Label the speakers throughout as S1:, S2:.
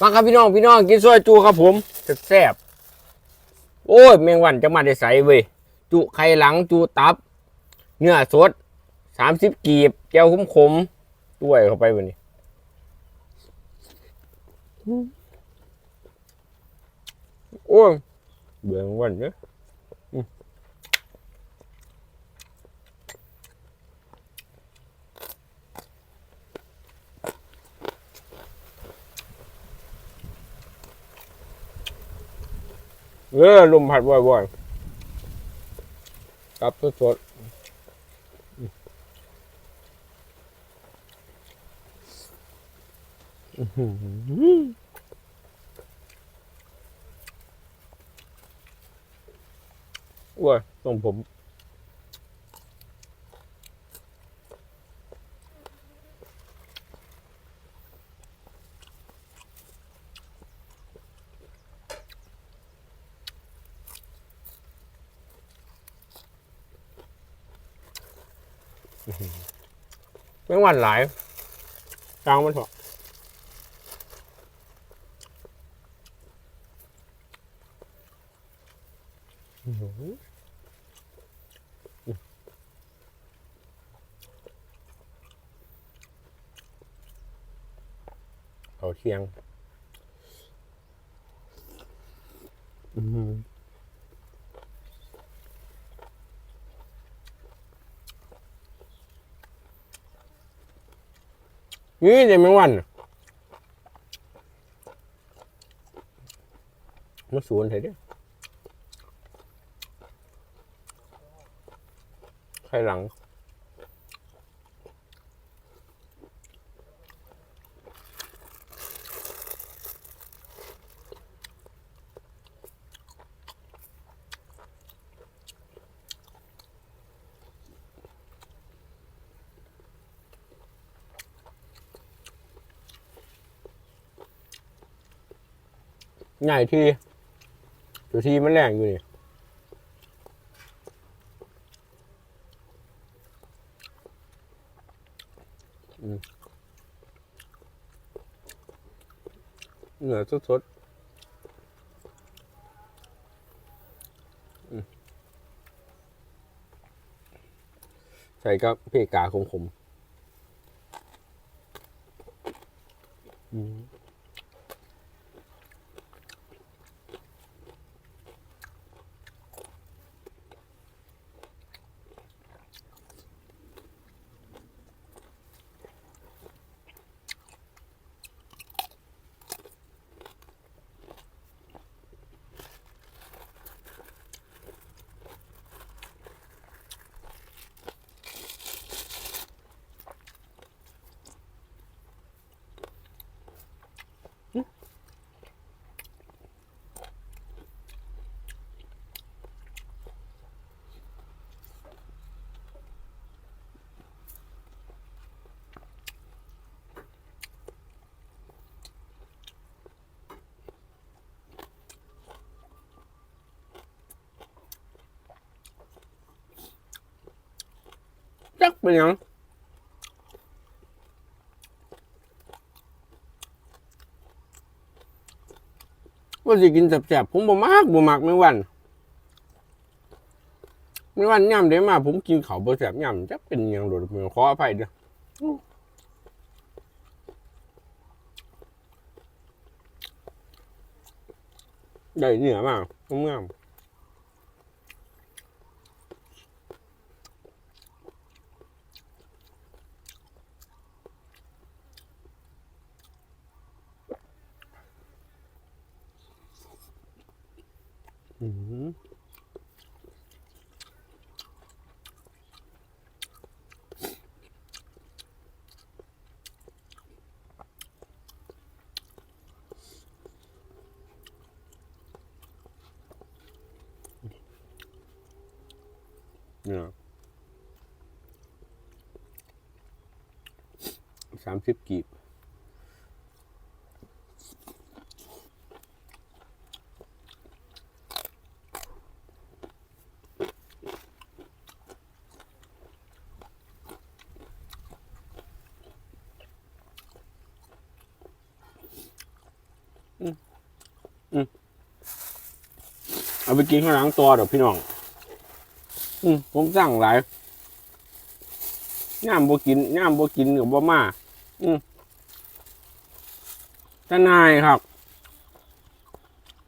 S1: มาครับพี่น้องพี่น้องกินซอยจูครับผมแซ่บโอ้ยแมงวันจะมาได้ใสเว้ยจุไข่หลังจูตับ เนื้อสดสามสิบกีบแก้วขมขมด้วยเข้าไปวันนี้โอ้ยเบื่อแมงวันเนอะ เออลมพัดบ่อยๆตับสดๆว้ยต้องผม แมงวันหลายกลางมันเถอะเอาเทียง อื้อ นี่เดี๋ยวไม่วันน่ะมาสวนเถอะเด้อไข่หลัง ใหญ่ที่ตัวทีมันแรงอยู่นี่อืมเนื้อสดๆอืมใส่กับเพกาขมๆอืม เป็นยังว่าสิกินแสบๆผมบ่มากบ่มักไม่วันไม่วันย่ำเดี๋ยวมา ผมกินเขาบ่แสบย่ำจักเป็นยังโดดเมือขออภัยเด้อได้เหนือมากงาม ๆอืมเนี่ยสามสิบกีบ เอาไปกินข้างหลังตัวเดี๋ยวพี่น้อง อืมผมสั่งหลายย่ามบ่กินย่ามบ่กินกับบ่มา อืมทนายครับ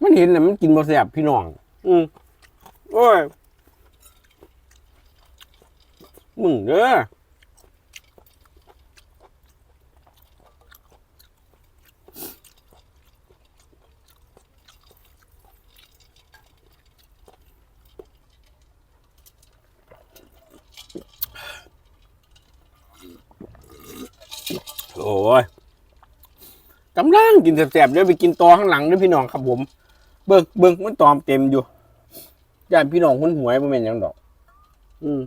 S1: มันเห็นแล้วมันกินบ่แซ่บพี่น้อง อืมโอ้ยมึงเด้อ โอ้ยกำลังกินแสบๆเดี๋ยวไปกินตอข้างหลังเด้วยพี่น้องครับผม เบิกเบิกมันตอมเต็มอยู่ย่านพี่น้องคนหวยบ่แม่นยังดอก อืม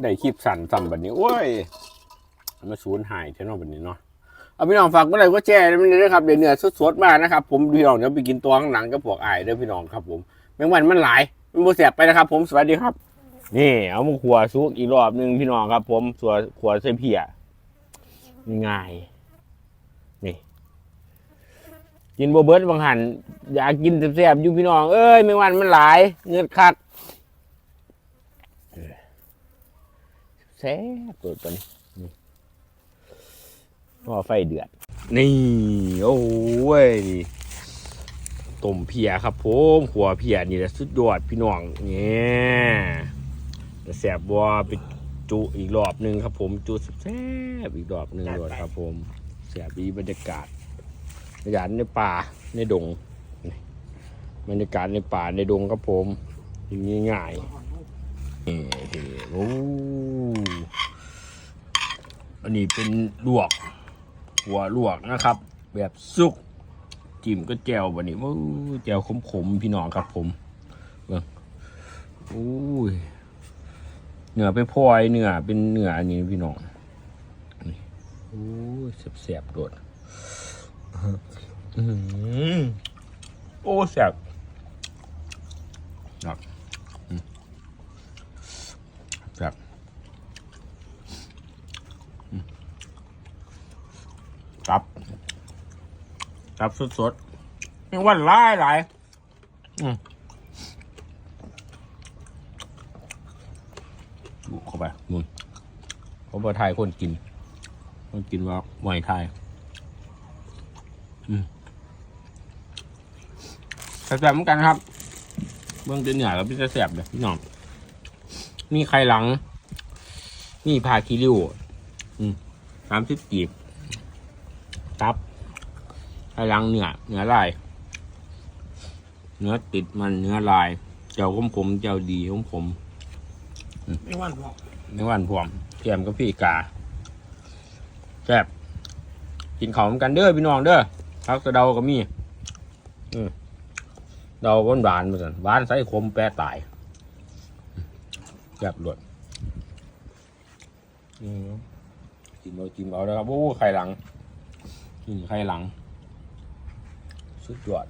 S1: ได้คลิปสั่นซ้ำบัดนี้โอ้ยมาสูญหายเท่านั้นบัดนี้เนาะเอาพี่น้องฝากเมื่อไหร่ก็แชร์มันเลยนะครับเดี๋ยวเนื้อสดๆมากนะครับผมพี่น้องเดี๋ยวไปกินตัวข้างหลังกับพวกไอายเด้อพี่น้องครับผมแมงวันมันหลายมันโบเสียบไปนะครับผมสวัสดีครับ นี่เอามาขัวซุกอีกรอบหนึ่งพี่น้องครับ ผมสัวขัวใส่เพียง่ายนี่กินโบเบิร์ตบางหันอยากกินแซ่บๆอยู่พี่น้อง เอ้ยแมงวันมันหลาย เงือดคัดแซ่บตัวตัวนี้นี่พอไฟเดือด นี่ โอ้ยต้มเพียครับผมขัวเพียนี่แหละสุดยอดพี่น้องเนี่ย แต่แสบบัวไปจุอีกรอบหนึ่งครับผมจุแซ่บอีกรอบหนึ่งด้วยครับผมแสบดีบรรยากาศบรรยากาศในป่าในดงนี่บรรยากาศในป่าในดงครับผมอย่างง่ายๆนี่โอ้อันนี้เป็นลวก หัวลวกนะครับ แบบสุกจิ้มก็แจวบะนี่ว้าวแจวขมๆพี่น้องครับผมเบิ่งโอ้ย เนื้อไปพลอยเนื้อเป็นเนื้ออันนี้พี่น้องนี่โอ้ยแสบๆโดดอือโอ้แสบครับอืมแสบตับ ตับสดๆยังวันหลายหลายอืมบุก เข้าไปมุนเขาบอกไทยคนกิน คนกินว่าไหวไทยอืมแซ่บเหมือนกันครับ เบื้องต้นเหนือกับพี่จะแซ่บเลยพี่น้องนี่ไข่หลัง นี่พาคิริวอืมสามสิบกีบตับไข่หลังเนื้อเนื้อลายเนื้อติดมันเนื้อลายเจ้าขมผมเจ้าดีขมผม
S2: ไม่วันพอ
S1: ในวันพวมเทียมกับพี่กาแซ่บกินข้าวเหมือนกันเด้อพี่น้องเด้อพักสะเดาก็มีอืเดาหวานหวานมาสันหวานใส่ขมแปรตายแซ่บรวดอืมกินเอาจิ้มเอาแล้วครับโอ้ไข่หลังนี่ไข่หลัง สุดยอด